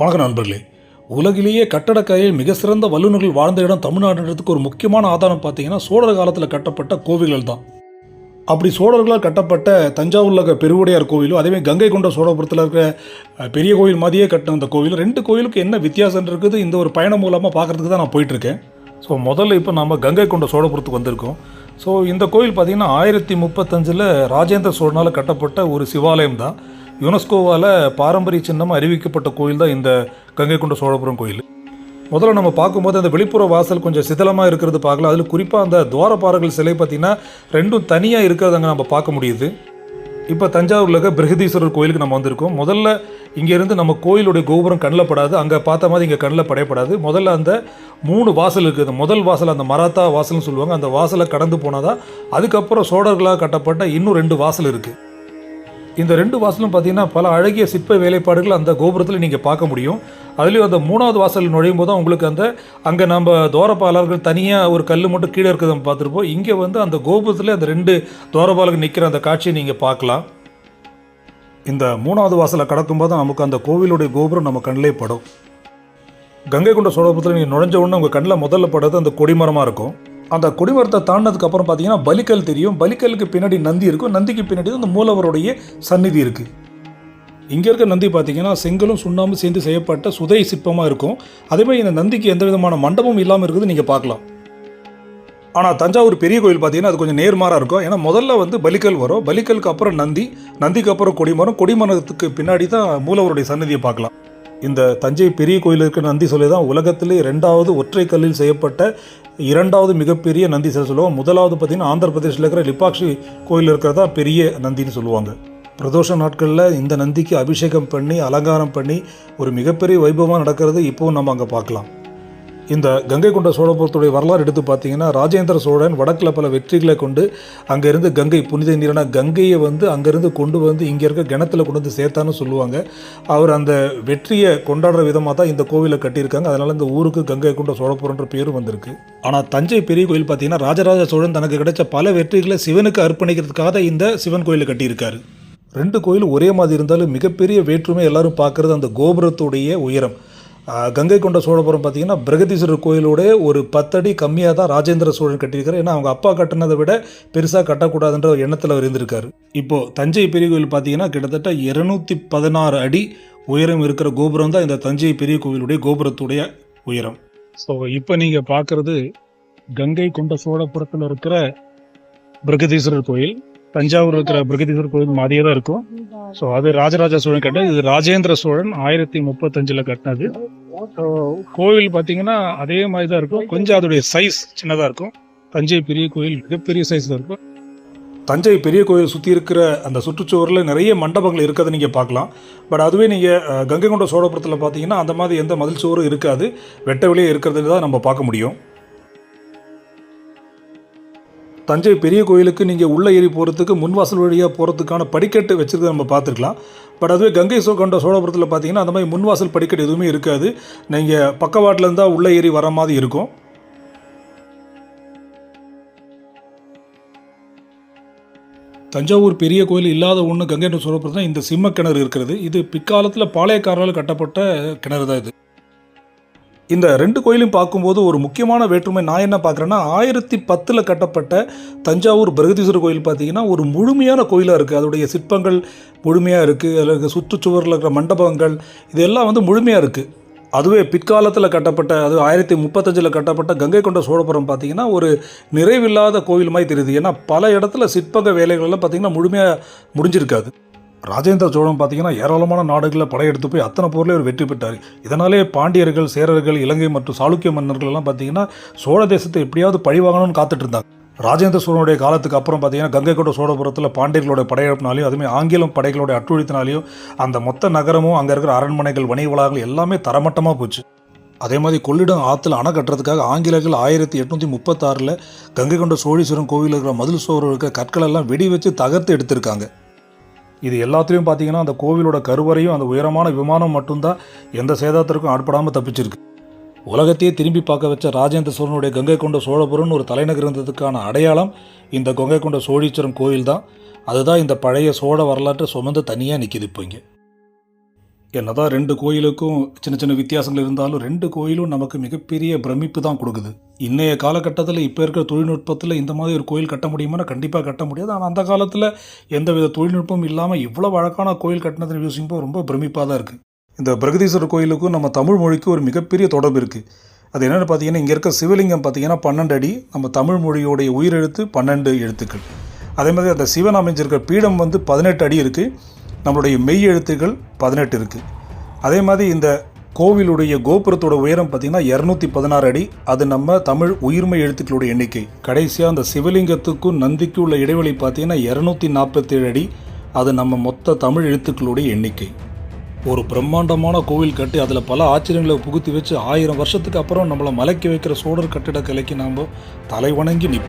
வணக்கம் நண்பர்களே உலகிலேயே கட்டடக்கலையில் மிக சிறந்த வல்லுநர்கள் வாழ்ந்த இடம் தமிழ்நாடுன்றதுக்கு ஒரு முக்கியமான ஆதாரம் பார்த்தீங்கன்னா சோழர் காலத்தில் கட்டப்பட்ட கோவில்கள் தான். அப்படி சோழர்களால் கட்டப்பட்ட தஞ்சாவூரில் இருக்கிற பெருவுடையார் கோவிலும் அதேமாதிரி கங்கை கொண்ட சோழபுரத்தில் இருக்கிற பெரிய கோவில் மாதிரியே கட்டின அந்த கோவில் ரெண்டு கோவிலுக்கு என்ன வித்தியாசம் இருக்குது இந்த ஒரு பயணம் மூலமாக பார்க்குறதுக்கு தான் நான் போயிட்டுருக்கேன். ஸோ முதல்ல இப்போ நம்ம கங்கை கொண்ட சோழபுரத்துக்கு வந்திருக்கோம். ஸோ இந்த கோயில் பார்த்திங்கன்னா ஆயிரத்தி முப்பத்தஞ்சில் ராஜேந்திர சோழனால் கட்டப்பட்ட ஒரு சிவாலயம் தான். யுனெஸ்கோவால் பாரம்பரிய சின்னம் அறிவிக்கப்பட்ட கோயில் தான் இந்த கங்கை கொண்ட சோழபுரம் கோயில். முதல்ல நம்ம பார்க்கும்போது அந்த வெளிப்புற வாசல் கொஞ்சம் சிதலமாக இருக்கிறது பார்க்கலாம். அதில் குறிப்பாக அந்த துவாரப்பாறைகள் சிலை பார்த்திங்கன்னா ரெண்டும் தனியாக இருக்கிறது அங்கே நம்ம பார்க்க முடியுது. இப்போ தஞ்சாவூரில் இருக்க பிரகதீஸ்வரர் கோயிலுக்கு நம்ம வந்திருக்கோம். முதல்ல இங்கேருந்து நம்ம கோயிலுடைய கோபுரம் கண்ணில் படாது. அங்கே பார்த்த மாதிரி இங்கே கண்ணில் படையப்படாது. முதல்ல அந்த மூணு வாசல் இருக்குது. முதல் வாசல் அந்த மராத்தா வாசல்னு சொல்லுவாங்க. அந்த வாசலை கடந்து போனால் தான் அதுக்கப்புறம் சோழர்களாக கட்டப்பட்ட இன்னும் ரெண்டு வாசல் இருக்குது இந்த ரெண்டு வாசலும் பார்த்தீங்கன்னா பல அழகிய சிற்ப வேலைப்பாடுகள் அந்த கோபுரத்தில் நீங்கள் பார்க்க முடியும். அதுலேயும் அந்த மூணாவது வாசல் நுழையும் போது உங்களுக்கு அந்த அங்கே நம்ம தோரப்பாளர்கள் தனியாக ஒரு கல் மட்டும் கீழே இருக்கிறத பார்த்துருப்போம். இங்கே வந்து அந்த கோபுரத்தில் அந்த ரெண்டு தோரப்பாளர்கள் நிற்கிற அந்த காட்சியை நீங்கள் பார்க்கலாம். இந்த மூணாவது வாசலை கடக்கும்போது தான் நமக்கு அந்த கோவிலுடைய கோபுரம் நம்ம கண்ணிலே படும். கங்கை கொண்ட சோழபுரத்தில் நீங்கள் நுழைஞ்ச உடனே உங்கள் கண்ணில் முதல்ல படுறது அந்த கொடிமரமாக இருக்கும். அந்த கொடிமரத்தை தாண்டினதுக்கு அப்புறம் பார்த்தீங்கன்னா பலிக்கல் தெரியும். பலிக்கலுக்கு பின்னாடி நந்தி இருக்கும். நந்திக்கு பின்னாடி அந்த மூலவருடைய சந்நிதி இருக்குது இங்கே இருக்க நந்தி பார்த்தீங்கன்னா செங்கலும் சுண்ணாம்பு சேர்ந்து செய்யப்பட்ட சுதை சிற்பமாக இருக்கும். அதேமாதிரி இந்த நந்திக்கு எந்த விதமான மண்டபமும் இல்லாமல் இருக்குது நீங்கள் பார்க்கலாம். ஆனால் தஞ்சாவூர் பெரிய கோயில் பார்த்தீங்கன்னா அது கொஞ்சம் நேர்மாறாக இருக்கும். ஏன்னா முதல்ல வந்து பலிக்கல் வரும். பலிக்கலுக்கு அப்புறம் நந்தி நந்திக்கு அப்புறம் கொடிமரம் கொடிமரத்துக்கு பின்னாடி தான் மூலவருடைய சன்னதியை பார்க்கலாம். இந்த தஞ்சை பெரிய கோயில் இருக்கிற நந்தி சொல்லி தான் உலகத்திலே ரெண்டாவது ஒற்றை கல்லில் செய்யப்பட்ட இரண்டாவது மிகப்பெரிய நந்தி சிலை சொல்லுவோம். முதலாவது பார்த்தீங்கன்னா ஆந்திர பிரதேஷில் இருக்கிற லிப்பாக்ஷி கோயில் இருக்கிறதா பெரிய நந்தின்னு சொல்லுவாங்க. பிரதோஷ நாட்களில் இந்த நந்திக்கு அபிஷேகம் பண்ணி அலங்காரம் பண்ணி ஒரு மிகப்பெரிய வைபவமாக நடக்கிறது. இப்போவும் நம்ம அங்கே பார்க்கலாம். இந்த கங்கை கொண்ட சோழபுரத்துடைய வரலாறு எடுத்து பார்த்தீங்கன்னா ராஜேந்திர சோழன் வடக்கில் பல வெற்றிகளை கொண்டு அங்கேருந்து கங்கை புனித நீரான கங்கையை வந்து அங்கேருந்து கொண்டு வந்து இங்கே இருக்க கிணத்துல கொண்டு வந்து சேர்த்தான்னு சொல்லுவாங்க. அவர் அந்த வெற்றியை கொண்டாடுற விதமாக தான் இந்த கோவிலை கட்டியிருக்காங்க. அதனால் இந்த ஊருக்கு கங்கை கொண்ட சோழபுரன்ற பேரும் வந்திருக்கு. ஆனால் தஞ்சை பெரிய கோயில் பார்த்தீங்கன்னா ராஜராஜ சோழன் தனக்கு கிடைச்ச பல வெற்றிகளை சிவனுக்கு அர்ப்பணிக்கிறதுக்காக இந்த சிவன் கோயிலை கட்டியிருக்காரு. ரெண்டு கோயிலும் ஒரே மாதிரி இருந்தாலும் மிகப்பெரிய வேற்றுமை எல்லாரும் பார்க்குறது அந்த கோபுரத்துடைய உயரம். கங்கை கொண்ட சோழபுரம் பார்த்தீங்கன்னா பிரகதீஸ்வரர் கோயிலோடைய ஒரு பத்தடி கம்மியாக தான் ராஜேந்திர சோழன் கட்டியிருக்காரு. ஏன்னா அவங்க அப்பா கட்டினதை விட பெருசாக கட்டக்கூடாதுன்ற ஒரு எண்ணத்தில் அவர் இருந்திருக்காரு. இப்போது தஞ்சை பெரிய கோயில் பார்த்தீங்கன்னா கிட்டத்தட்ட இருநூத்தி பதினாறு அடி உயரம் இருக்கிற கோபுரம் தான் இந்த தஞ்சை பெரிய கோவிலுடைய கோபுரத்துடைய உயரம். ஸோ இப்போ நீங்கள் பார்க்குறது கங்கை கொண்ட சோழபுரத்தில் இருக்கிற பிரகதீஸ்வரர் கோயில். தஞ்சாவூர் இருக்கிற பிரகதீஸ்வரர் கோயில் மாதிரியே தான் இருக்கும். ஸோ அது ராஜராஜ சோழன் கட்டினது. இது ராஜேந்திர சோழன் ஆயிரத்தி முப்பத்தஞ்சில் கட்டினது. ஸோ கோவில் பார்த்தீங்கன்னா அதே மாதிரி தான் இருக்கும். கொஞ்சம் அதோடைய சைஸ் சின்னதாக இருக்கும். தஞ்சை பெரிய கோயில் மிகப்பெரிய சைஸ் தான் இருக்கும். தஞ்சை பெரிய கோயில் சுற்றி இருக்கிற அந்த சுற்றுச்சுவரில் நிறைய மண்டபங்கள் இருக்கிறத நீங்கள் பார்க்கலாம். பட் அதுவே நீங்கள் கங்கை கொண்ட சோழபுரத்தில் பார்த்தீங்கன்னா அந்த மாதிரி எந்த மதில் சுவரும் இருக்காது. வெட்ட வெளியே தான் நம்ம பார்க்க முடியும். தஞ்சை பெரிய கோயிலுக்கு நீங்கள் உள்ள ஏறி போகிறதுக்கு முன்வாசல் வழியாக போகிறதுக்கான படிக்கட்டு வச்சுருக்க நம்ம பார்த்துருக்கலாம். பட் அதுவே கங்கை சோ கொண்ட சோழபுரத்தில் பார்த்தீங்கன்னா அந்த மாதிரி முன்வாசல் படிக்கட்டு எதுவுமே இருக்காது. நீங்கள் பக்கவாட்டில் இருந்தால் உள்ளே ஏறி வர மாதிரி இருக்கும். தஞ்சாவூர் பெரிய கோயில் இல்லாத ஒன்று கங்கை சோழபுரத்தில் இந்த சிம்ம கிணறு இருக்கிறது. இது பிற்காலத்தில் பாளையக்காரரால் கட்டப்பட்ட கிணறு தான் இது. இந்த ரெண்டு கோயிலையும் பார்க்கும்போது ஒரு முக்கியமான வேற்றுமை. நான் என்ன பார்க்குறேன்னா ஆயிரத்தி பத்தில் கட்டப்பட்ட தஞ்சாவூர் பிரகதீஸ்வரர் கோயில் பார்த்தீங்கன்னா ஒரு முழுமையான கோயிலாக இருக்குது அதோடைய சிற்பங்கள் முழுமையாக இருக்குது அதில் இருக்க சுற்றுச்சுவரில் இருக்கிற மண்டபங்கள் இதெல்லாம் வந்து முழுமையாக இருக்குது அதுவே பிற்காலத்தில் கட்டப்பட்ட அது ஆயிரத்தி முப்பத்தஞ்சில் கட்டப்பட்ட கங்கை கொண்ட சோழபுரம் பார்த்தீங்கன்னா ஒரு நிறைவில்லாத கோயில் மாதிரி தெரியுது. ஏன்னா பல இடத்துல சிற்பங்க வேலைகள்லாம் பார்த்திங்கன்னா முழுமையாக முடிஞ்சிருக்காது. ராஜேந்திர சோழன் பார்த்தீங்கன்னா ஏராளமான நாடுகளில் படையெடுத்து போய் அத்தனை போரில் அவர் வெற்றி பெற்றார். இதனாலே பாண்டியர்கள் சேரர்கள் இலங்கை மற்றும் சாளுக்கிய மன்னர்கள் எல்லாம் பார்த்தீங்கன்னா சோழ தேசத்தை எப்படியாவது பழிவாங்கணும்னு காத்துட்டு இருந்தாங்க. ராஜேந்திர சோழனுடைய காலத்துக்கு அப்புறம் பார்த்தீங்கன்னா கங்கை கொண்ட சோழபுரத்தில் பாண்டியர்களோட படையெடுப்பினாலையும் அதுமாதிரி ஆங்கிலம் படைகளோட அட்டுழித்தினாலையும் அந்த மொத்த நகரமும் அங்கே இருக்கிற அரண்மனைகள் வணிக வளாகங்கள் எல்லாமே தரமட்டமாக போச்சு. அதே மாதிரி கொள்ளிடம் ஆற்றுல அணை கட்டுறதுக்காக ஆங்கிலர்கள் ஆயிரத்தி எட்நூற்றி முப்பத்தாறில் கங்கை கொண்ட சோழீஸ்வரன் கோவிலில் இருக்கிற மதில் சோறு இருக்கிற கற்களெல்லாம் வெடி வச்சு தகர்த்து எடுத்திருக்காங்க. இது எல்லாத்துலேயும் பார்த்தீங்கன்னா அந்த கோவிலோட கருவறையும் அந்த உயரமான விமானம் மட்டும்தான் எந்த சேதத்திற்கும் ஆட்படாமல் தப்பிச்சிருக்கு. உலகத்தையே திரும்பி பார்க்க வச்ச ராஜேந்திர சோழனுடைய கங்கை கொண்ட சோழபுரம்னு ஒரு தலைநகர் இருந்ததுக்கான அடையாளம் இந்த கங்கை கொண்ட சோழீஸ்வரம் கோயில் தான் அதுதான் இந்த பழைய சோழ வரலாற்றை சுமந்து தனியாக நிற்கிது இப்போ இங்கே. என்னதான் ரெண்டு கோயிலுக்கும் சின்ன சின்ன வித்தியாசங்கள் இருந்தாலும் ரெண்டு கோயிலும் நமக்கு மிகப்பெரிய பிரமிப்பு தான் கொடுக்குது. இன்றைய காலகட்டத்தில் இப்போ இருக்கிற தொழில்நுட்பத்தில் இந்த மாதிரி ஒரு கோயில் கட்ட முடியுமானா கண்டிப்பாக கட்ட முடியாது. ஆனால் அந்த காலத்தில் எந்தவித தொழில்நுட்பம் இல்லாமல் இவ்வளோ அழகான கோயில் கட்டினதை யோசிக்கும்போது ரொம்ப பிரமிப்பாக தான் இருக்குது இந்த பிரகதீஸ்வரர் கோயிலுக்கும் நம்ம தமிழ் மொழிக்கு ஒரு மிகப்பெரிய தொடர்பு இருக்குது அது என்னென்னு பார்த்தீங்கன்னா இங்கே இருக்க சிவலிங்கம் பார்த்தீங்கன்னா பன்னெண்டு அடி நம்ம தமிழ் மொழியோடைய உயிரெழுத்து பன்னெண்டு எழுத்துக்கள். அதே மாதிரி அந்த சிவன் அமைஞ்சிருக்கிற பீடம் வந்து பதினெட்டு அடி இருக்குது நம்மளுடைய மெய் எழுத்துக்கள் பதினெட்டு இருக்குது அதே மாதிரி இந்த கோவிலுடைய கோபுரத்தோட உயரம் பார்த்தீங்கன்னா இரநூத்தி பதினாறு அடி. அது நம்ம தமிழ் உயிர்மை எழுத்துக்களுடைய எண்ணிக்கை. கடைசியாக அந்த சிவலிங்கத்துக்கும் நந்திக்கும் உள்ள இடைவெளி பார்த்தீங்கன்னா இரநூத்தி நாற்பத்தேழு அடி. அது நம்ம மொத்த தமிழ் எழுத்துக்களுடைய எண்ணிக்கை. ஒரு பிரம்மாண்டமான கோவில் கட்டி அதில் பல ஆச்சரியங்களை புகுத்தி வச்சு ஆயிரம் வருஷத்துக்கு அப்புறம் நம்மளை மலைக்க வைக்கிற சோழர் கட்டிடக்கலைக்கு நாம் தலை வணங்கி நிற்போம்